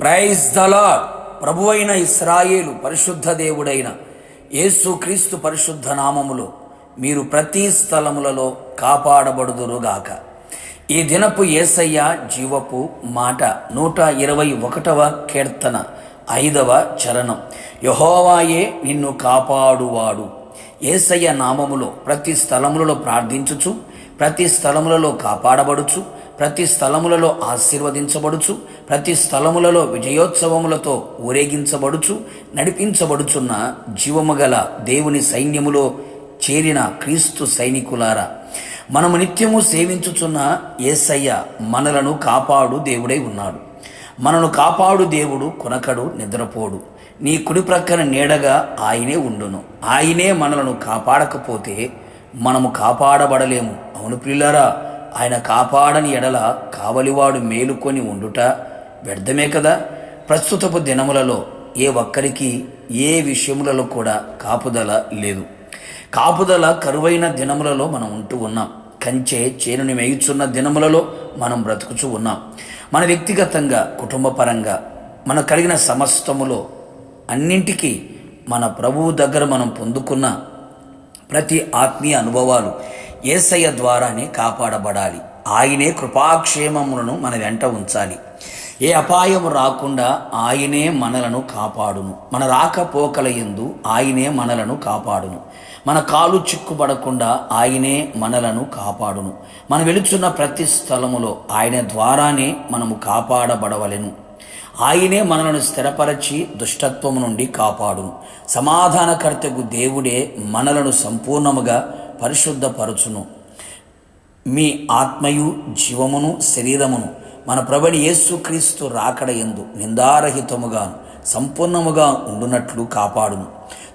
Praise దలా ప్రభువైన ఇస్రాయేలు పరిశుద్ధ దేవుడైన యేసుక్రీస్తు పరిశుద్ధ నామములో మీరు ప్రతి స్థలములలో కాపాడబడుదురుగాక. ఈ దినపు ఏసయ్య జీవపు మాట నూట ఇరవై ఒకటవ కీర్తన ఐదవ చరణం. యహోవాయే నిన్ను కాపాడువాడు. ఏసయ్య నామములో ప్రతి స్థలములలో ప్రార్థించుచు ప్రతి స్థలములలో కాపాడబడుచు ప్రతి స్థలములలో ఆశీర్వదించబడుచు ప్రతి స్థలములలో విజయోత్సవములతో ఊరేగించబడుచు నడిపించబడుచున్న జీవము గల దేవుని సైన్యములో చేరిన క్రీస్తు సైనికులారా మనము నిత్యము సేవించుచున్న ఏసయ్య మనలను కాపాడు దేవుడై ఉన్నాడు. మనను కాపాడు దేవుడు కొనకడు నిద్రపోడు. నీ కుడి ప్రక్కన నీడగా ఆయనే ఉండును. ఆయనే మనలను కాపాడకపోతే మనము కాపాడబడలేము. అవును పిల్లరా ఆయన కాపాడని ఎడల కావలివాడు మేలుకొని ఉండుట వ్యర్థమే కదా? ప్రస్తుతపు దినములలో ఏ ఒక్కరికి ఏ విషయములలో కూడా కాపుదల లేదు. కాపుదల కరువైన దినములలో మనం ఉంటూ ఉన్నాం. కంచె చేనుని మేయుచున్న దినములలో మనం బ్రతుకుచూ ఉన్నాం. మన వ్యక్తిగతంగా కుటుంబపరంగా మన కలిగిన సమస్తములో అన్నింటికీ మన ప్రభువు దగ్గర మనం పొందుకున్న ప్రతి ఆత్మీయ అనుభవాలు ఏసయ్య ద్వారానే కాపాడబడాలి. ఆయనే కృపాక్షేమములను మన వెంట ఉంచాలి. ఏ అపాయము రాకుండా ఆయనే మనలను కాపాడును. మన రాకపోకల ఎందు ఆయనే మనలను కాపాడును. మన కాలు చిక్కుపడకుండా ఆయనే మనలను కాపాడును. మనం వెలుచున్న ప్రతి స్థలములో ఆయన ద్వారానే మనము కాపాడబడవలెను. ఆయనే మనలను స్థిరపరచి దుష్టత్వము నుండి కాపాడును. సమాధానకర్తకు దేవుడే మనలను సంపూర్ణముగా పరిశుద్ధపరచును. మీ ఆత్మయు జీవమును శరీరమును మన ప్రభుని యేసుక్రీస్తు రాకడ ఎందు నిందారహితముగా సంపూర్ణముగా ఉండునట్లు కాపాడును.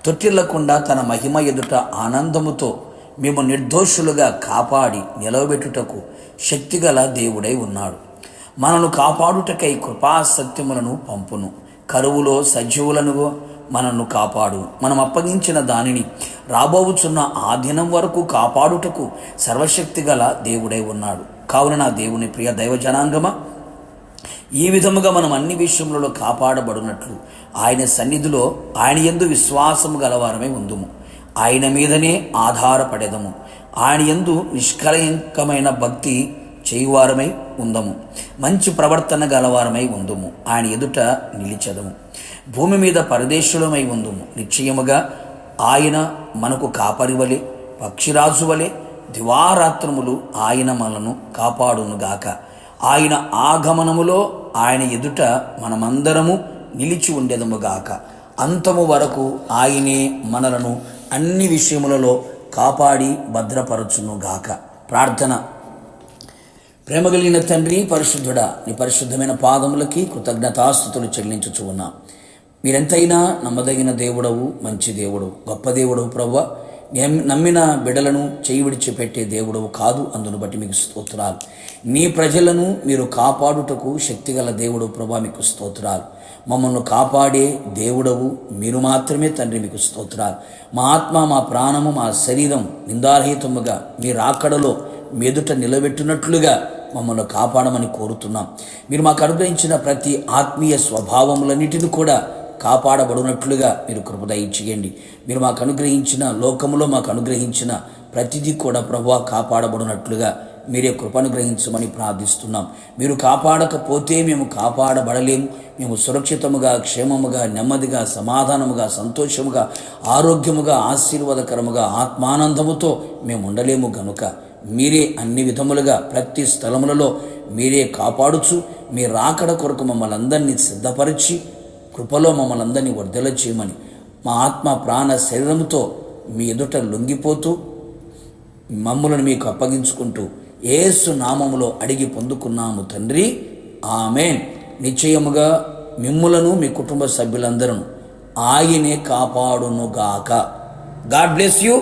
తొట్టిల్లకుండా తన మహిమ ఎదుట ఆనందముతో మేము నిర్దోషులుగా కాపాడి నిలవబెట్టుటకు శక్తిగల దేవుడై ఉన్నాడు. మనను కాపాడుటకై కృపాసత్యములను పంపును. కరువులో సజీవులను మనను కాపాడు మనం అప్పగించిన దానిని రాబోవుచున్న ఆ దినం వరకు కాపాడుటకు సర్వశక్తి గల దేవుడై ఉన్నాడు. కావున నా దేవుని ప్రియ దైవ జనాంగమా ఈ విధముగా మనం అన్ని విషయములలో కాపాడబడినట్లు ఆయన సన్నిధిలో ఆయన ఎందు విశ్వాసము గలవారమై ఉందుము. ఆయన మీదనే ఆధారపడేదము. ఆయన ఎందు నిష్కలంకమైన భక్తి చేయువారమై ఉందము. మంచి ప్రవర్తన గలవారమై ఉందుము. ఆయన ఎదుట నిలిచెదము. భూమి మీద పరదేశులమై ఉందుము. నిశ్చయముగా ఆయన మనకు కాపరివలే పక్షిరాజువలే దివారాత్రములు ఆయన మనను కాపాడునుగాక ఆయన ఆగమనములో ఆయన ఎదుట మనమందరము నిలిచి ఉండేదముగాక అంతము వరకు ఆయనే మనలను అన్ని విషయములలో కాపాడి భద్రపరచునుగాక ప్రార్థన. ప్రేమ కలిగిన తండ్రి పరిశుద్ధుడా నీ పరిశుద్ధమైన పాదములకి కృతజ్ఞతాస్థుతులు చెల్లించుచుకున్నా మీరెంతైనా నమ్మదగిన దేవుడవు మంచి దేవుడు గొప్ప దేవుడవు ప్రవ్వ. నమ్మిన బిడలను చేయి విడిచిపెట్టే దేవుడవు కాదు అందును బట్టి మీకు స్తోత్రాలు. నీ ప్రజలను మీరు కాపాడుటకు శక్తిగల దేవుడు ప్రభా మీకు స్తోత్రాలు. మమ్మల్ని కాపాడే దేవుడవు మీరు మాత్రమే తండ్రి మీకు స్తోత్రాలు. మా ఆత్మ మా ప్రాణము మా శరీరం నిందారహితముగా మీ రాకడలో మెదుట నిలబెట్టినట్లుగా మమ్మల్ని కాపాడమని కోరుతున్నాం. మీరు మాకు అనుగ్రహించిన ప్రతి ఆత్మీయ స్వభావములన్నిటిని కూడా కాపాడబడినట్లుగా మీరు కృపదయించేయండి మీరు మాకు అనుగ్రహించిన లోకములో మాకు అనుగ్రహించిన ప్రతిదీ కూడా ప్రభు కాపాడబడినట్లుగా మీరే కృపనుగ్రహించమని ప్రార్థిస్తున్నాం. మీరు కాపాడకపోతే మేము కాపాడబడలేము. మేము సురక్షితముగా క్షేమముగా నెమ్మదిగా సమాధానముగా సంతోషముగా ఆరోగ్యముగా ఆశీర్వాదకరముగా ఆత్మానందముతో మేము ఉండలేము గనుక మీరే అన్ని విధములుగా ప్రతి స్థలములలో మీరే కాపాడుచు మీ రాకడ కొరకు మమ్మల్ని అందరినీ సిద్ధపరిచి కృపలో మమ్మల్ని అందరినీ వర్ధల చేయమని మా ఆత్మ ప్రాణ శరీరంతో మీ ఎదుట లొంగిపోతూ మమ్ములను మీకు అప్పగించుకుంటూ ఏసు నామములో అడిగి పొందుకున్నాము తండ్రి. ఆమెన్. నిశ్చయముగా మిమ్ములను మీ కుటుంబ సభ్యులందరూ ఆయనే కాపాడునుగాక. God bless you.